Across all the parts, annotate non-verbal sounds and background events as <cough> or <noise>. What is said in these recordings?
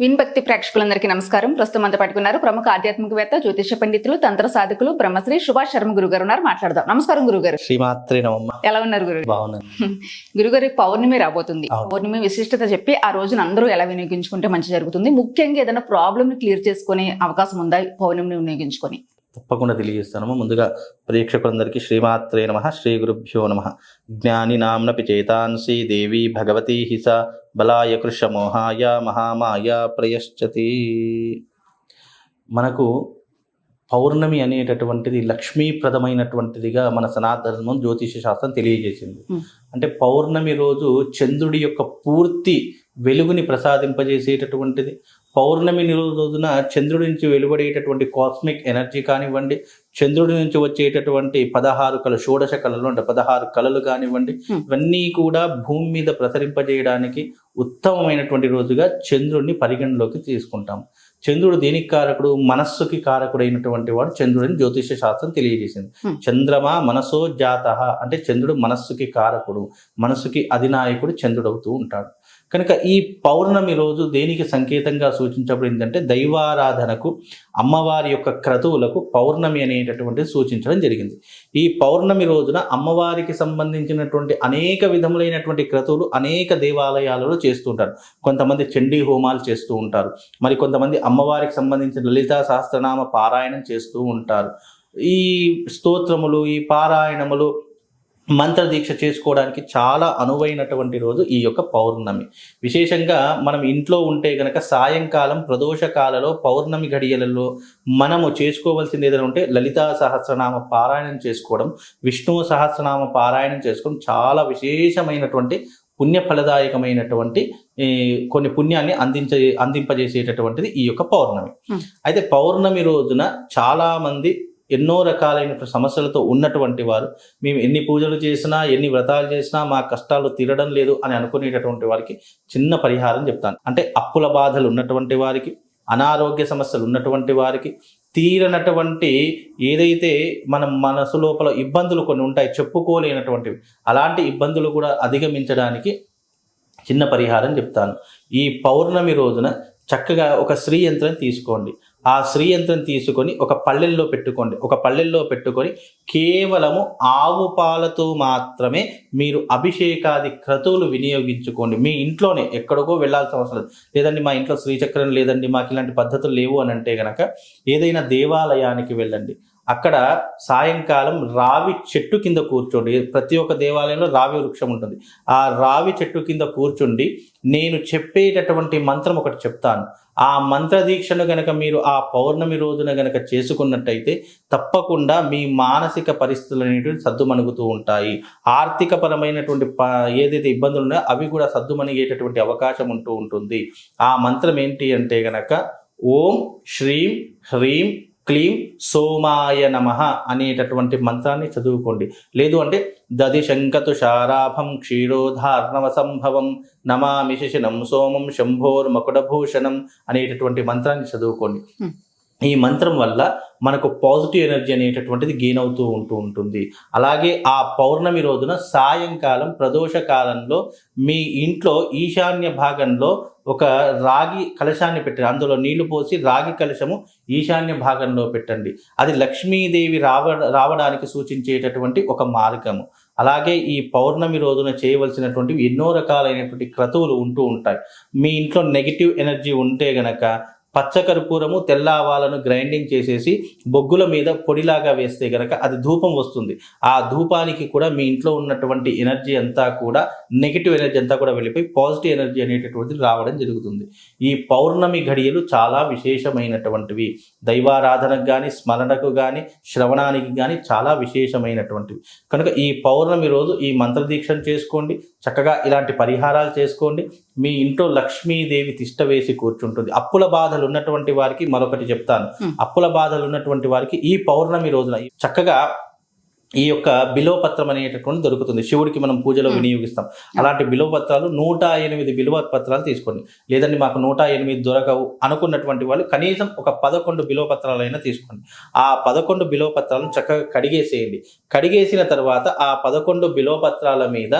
విన్భక్తి ప్రేక్షకులందరికీ నమస్కారం. ప్రస్తుతం అంతా పట్టుకున్నారు ప్రముఖ ఆధ్యాత్మికవేత్త జ్యోతిష పండితులు తంత్ర సాధకులు బ్రహ్మశ్రీ సుభాష్ శర్మ గురుగారు ఉన్నారు. మాట్లాడదాం. నమస్కారం గురుగారు. శ్రీమాత్రే ఎలా ఉన్నారు గురుగారు? బాగున్నాను. <laughs> గురుగారి పౌర్ణమి రాబోతుంది. పౌర్ణమి విశిష్టత చెప్పి ఆ రోజున అందరూ ఎలా వినియోగించుకుంటే మంచి జరుగుతుంది? ముఖ్యంగా ఏదైనా ప్రాబ్లమ్ని క్లియర్ చేసుకునే అవకాశం ఉందా పౌర్ణమిని వినియోగించుకొని? తప్పకుండా తెలియజేస్తాను ముందుగా ప్రేక్షకులందరికీ శ్రీమాత్రే నమ శ్రీ గురుభ్యో నమ. జ్ఞాని నామ్న చేతాంసి దేవి భగవతి హిస బలాయ కృషమోహాయ మహామాయ ప్రయశ్చతి. మనకు పౌర్ణమి అనేటటువంటిది లక్ష్మీప్రదమైనటువంటిదిగా మన సనాతన ధర్మం జ్యోతిష శాస్త్రం తెలియజేసింది. అంటే పౌర్ణమి రోజు చంద్రుడి యొక్క పూర్తి వెలుగుని ప్రసాదింపజేసేటటువంటిది పౌర్ణమి రోజున చంద్రుడి నుంచి వెలువడేటటువంటి కాస్మిక్ ఎనర్జీ కానివ్వండి చంద్రుడి నుంచి వచ్చేటటువంటి పదహారు కళ షోడశ కళలు అంటే పదహారు కళలు కానివ్వండి. ఇవన్నీ కూడా భూమి మీద ప్రసరింపజేయడానికి ఉత్తమమైనటువంటి రోజుగా చంద్రుడిని పరిగణలోకి తీసుకుంటాం చంద్రుడు దేనికి కారకుడు? మనస్సుకి కారకుడైనటువంటి వాడు చంద్రుడిని జ్యోతిష శాస్త్రం తెలియజేసింది. చంద్రమా మనసో జాత? అంటే చంద్రుడు మనస్సుకి కారకుడు మనసుకి అధినాయకుడు చంద్రుడు అవుతూ ఉంటాడు. కనుక ఈ పౌర్ణమి రోజు దేనికి సంకేతంగా సూచించబడింది ఏంటంటే దైవారాధనకు అమ్మవారి యొక్క క్రతువులకు పౌర్ణమి అనేటటువంటిది సూచించడం జరిగింది. ఈ పౌర్ణమి రోజున అమ్మవారికి సంబంధించినటువంటి అనేక విధములైనటువంటి క్రతువులు అనేక దేవాలయాలలో చేస్తుంటారు కొంతమంది చండీ హోమాలు చేస్తూ ఉంటారు. మరి కొంతమంది అమ్మవారికి సంబంధించిన లలితా సహస్రనామ పారాయణం చేస్తూ ఉంటారు. ఈ స్తోత్రములు ఈ పారాయణములు మంత్ర దీక్ష చేసుకోవడానికి చాలా అనువైనటువంటి రోజు ఈ యొక్క పౌర్ణమి విశేషంగా మనం ఇంట్లో ఉంటే గనక సాయంకాలం ప్రదోషకాలలో పౌర్ణమి గడియలలో మనము చేసుకోవాల్సింది ఏదైనా ఉంటే లలితా సహస్రనామ పారాయణం చేసుకోవడం విష్ణు సహస్రనామ పారాయణం చేసుకోవడం చాలా విశేషమైనటువంటి పుణ్య ఫలదాయకమైనటువంటి ఈ, కొన్ని పుణ్యాన్ని అందించే అందింపజేసేటటువంటిది ఈ యొక్క పౌర్ణమి. అయితే పౌర్ణమి రోజున చాలా మంది ఎన్నో రకాలైన సమస్యలతో ఉన్నటువంటి వారు. మేము ఎన్ని పూజలు చేసినా ఎన్ని వ్రతాలు చేసినా మా కష్టాలు తీరడం లేదు అని అనుకునేటటువంటి వారికి చిన్న పరిహారం చెప్తాను. అంటే అప్పుల బాధలు ఉన్నటువంటి వారికి అనారోగ్య సమస్యలు ఉన్నటువంటి వారికి తీరనటువంటి ఏదైతే మనం మనసు లోపల ఇబ్బందులు కొన్ని ఉంటాయి చెప్పుకోలేనటువంటివి అలాంటి ఇబ్బందులు కూడా అధిగమించడానికి చిన్న పరిహారం చెప్తాను. ఈ పౌర్ణమి రోజున చక్కగా ఒక శ్రీ యంత్రం తీసుకోండి. ఆ శ్రీ యంత్రం తీసుకొని ఒక పల్లెల్లో పెట్టుకోండి. ఒక పల్లెల్లో పెట్టుకొని కేవలము ఆవు పాలతో మాత్రమే మీరు అభిషేకాది క్రతువులు వినియోగించుకోండి. మీ ఇంట్లోనే ఎక్కడికో వెళ్ళాల్సిన అవసరం లేదు. లేదండి మా ఇంట్లో శ్రీచక్రం లేదండి మాకు ఇలాంటి పద్ధతులు లేవు అని అంటే గనక ఏదైనా దేవాలయానికి వెళ్ళండి. అక్కడ సాయంకాలం రావి చెట్టు కింద కూర్చోండి ప్రతి ఒక్క దేవాలయంలో రావి వృక్షం ఉంటుంది. ఆ రావి చెట్టు కింద కూర్చుండి నేను చెప్పేటటువంటి మంత్రం ఒకటి చెప్తాను. ఆ మంత్ర దీక్షను గనక మీరు ఆ పౌర్ణమి రోజున గనక చేసుకున్నట్టయితే తప్పకుండా మీ మానసిక పరిస్థితులు అనేటువంటి సద్దుమణుగుతూ ఉంటాయి. ఆర్థిక పరమైనటువంటి ప ఏదైతే ఇబ్బందులు ఉన్నాయో అవి కూడా సద్దుమణిగేటటువంటి అవకాశం ఉంటూ ఉంటుంది. ఆ మంత్రం ఏంటి అంటే గనక ఓం శ్రీం హ్రీం క్లీం సోమాయ నమ అనేటటువంటి మంత్రాన్ని చదువుకోండి. లేదు అంటే దది శంకతుషారాభం క్షీరోధార్ణవ సంభవం నమామి శిశినం సోమం శంభోర్మకుడభూషణం అనేటటువంటి మంత్రాన్ని చదువుకోండి. ఈ మంత్రం వల్ల మనకు పాజిటివ్ ఎనర్జీ అనేటటువంటిది గెయిన్ అవుతూ ఉంటూ ఉంటుంది. అలాగే ఆ పౌర్ణమి రోజున సాయంకాలం ప్రదోష కాలంలో మీ ఇంట్లో ఈశాన్య భాగంలో ఒక రాగి కలశాన్ని పెట్టండి. అందులో నీళ్ళు పోసి రాగి కలశము ఈశాన్య భాగంలో పెట్టండి. అది లక్ష్మీదేవి రావ రావడానికి సూచించేటటువంటి ఒక మార్గము. అలాగే ఈ పౌర్ణమి రోజున చేయవలసినటువంటి ఎన్నో రకాలైనటువంటి క్రతువులు ఉంటూ ఉంటాయి. మీ ఇంట్లో నెగిటివ్ ఎనర్జీ ఉంటే గనక పచ్చకర్పూరము తెల్ల ఆవాలను గ్రైండింగ్ చేసేసి బొగ్గుల మీద పొడిలాగా వేస్తే గనక అది ధూపం వస్తుంది. ఆ ధూపానికి కూడా మీ ఇంట్లో ఉన్నటువంటి ఎనర్జీ అంతా కూడా నెగిటివ్ ఎనర్జీ అంతా కూడా వెళ్ళిపోయి పాజిటివ్ ఎనర్జీ అనేటటువంటిది రావడం జరుగుతుంది. ఈ పౌర్ణమి ఘడియలు చాలా విశేషమైనటువంటివి. దైవారాధనకు కానీ స్మరణకు కానీ శ్రవణానికి కానీ చాలా విశేషమైనటువంటివి. కనుక ఈ పౌర్ణమి రోజు ఈ మంత్రదీక్షను చేసుకోండి. చక్కగా ఇలాంటి పరిహారాలు చేసుకోండి. మీ ఇంట్లో లక్ష్మీదేవి తిష్ట వేసి కూర్చుంటుంది. అప్పుల బాధలు ఉన్నటువంటి వారికి మరొకటి చెప్తాను. అప్పుల బాధలు ఉన్నటువంటి వారికి ఈ పౌర్ణమి రోజున చక్కగా ఈ యొక్క బిలోపత్రం అనేటటువంటి దొరుకుతుంది. శివుడికి మనం పూజలో. వినియోగిస్తాం. అలాంటి బిలువ పత్రాలు నూట ఎనిమిది బిలువ పత్రాలు తీసుకోండి. లేదండి మాకు నూట ఎనిమిది దొరకవు అనుకున్నటువంటి వాళ్ళు కనీసం ఒక పదకొండు బిలువ పత్రాలైనా తీసుకోండి. ఆ పదకొండు బిలువ పత్రాలను చక్కగా కడిగేసేయండి. కడిగేసిన తర్వాత ఆ పదకొండు బిలువ పత్రాల మీద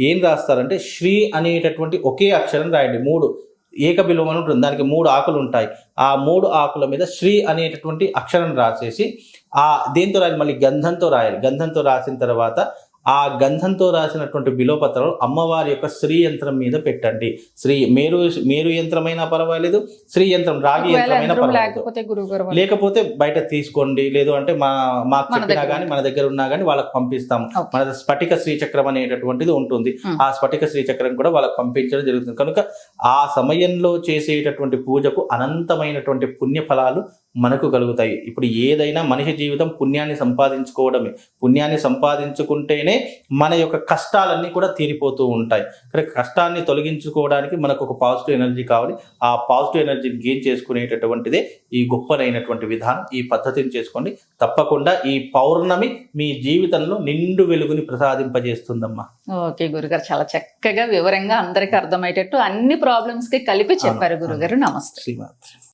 ఏం రాస్తారంటే శ్రీ అనేటటువంటి ఒకే అక్షరం రాయండి. మూడు ఏక బిల్వం అని ఉంటుంది. దానికి మూడు ఆకులు ఉంటాయి. ఆ మూడు ఆకుల మీద శ్రీ అనేటటువంటి అక్షరం రాసేసి ఆ దేంతో రాయాలి? మళ్ళీ గంధంతో రాయాలి. గంధంతో రాసిన తర్వాత ఆ గంధంతో రాసినటువంటి బిలోపత్రం అమ్మవారి యొక్క శ్రీ యంత్రం మీద పెట్టండి. శ్రీ మేరు మేరు యంత్రమైనా పర్వాలేదు శ్రీ యంత్రం రాగి యంత్రమైనా యంత్రం పర్వాలేదు. లేకపోతే బయట తీసుకోండి లేదు అంటే మా మాకు చెప్పినా కానీ మన దగ్గర ఉన్నా కానీ వాళ్ళకి పంపిస్తాం. మన స్ఫటిక శ్రీచక్రం అనేటటువంటిది ఉంటుంది. ఆ స్ఫటిక శ్రీచక్రం కూడా వాళ్ళకి పంపించడం జరుగుతుంది. కనుక ఆ సమయంలో చేసేటటువంటి పూజకు అనంతమైనటువంటి పుణ్య ఫలాలు మనకు కలుగుతాయి. ఇప్పుడు ఏదైనా మనిషి జీవితం పుణ్యాన్ని సంపాదించుకోవడమే. పుణ్యాన్ని సంపాదించుకుంటేనే మన యొక్క కష్టాలన్నీ కూడా తీరిపోతూ ఉంటాయి. కానీ కష్టాన్ని తొలగించుకోవడానికి మనకు ఒక పాజిటివ్ ఎనర్జీ కావాలి. ఆ పాజిటివ్ ఎనర్జీని గెయిన్ చేసుకునేటటువంటిదే ఈ గొప్పనైనటువంటి విధానం. ఈ పద్ధతిని చేసుకోండి. తప్పకుండా ఈ పౌర్ణమి మీ జీవితంలో నిండు వెలుగుని ప్రసాదింపజేస్తుందమ్మా. ఓకే గురుగారు. చాలా చక్కగా వివరంగా అందరికీ అర్థమయ్యేటట్టు అన్ని ప్రాబ్లమ్స్కి కలిపి చెప్పారు గురుగారు. నమస్తే.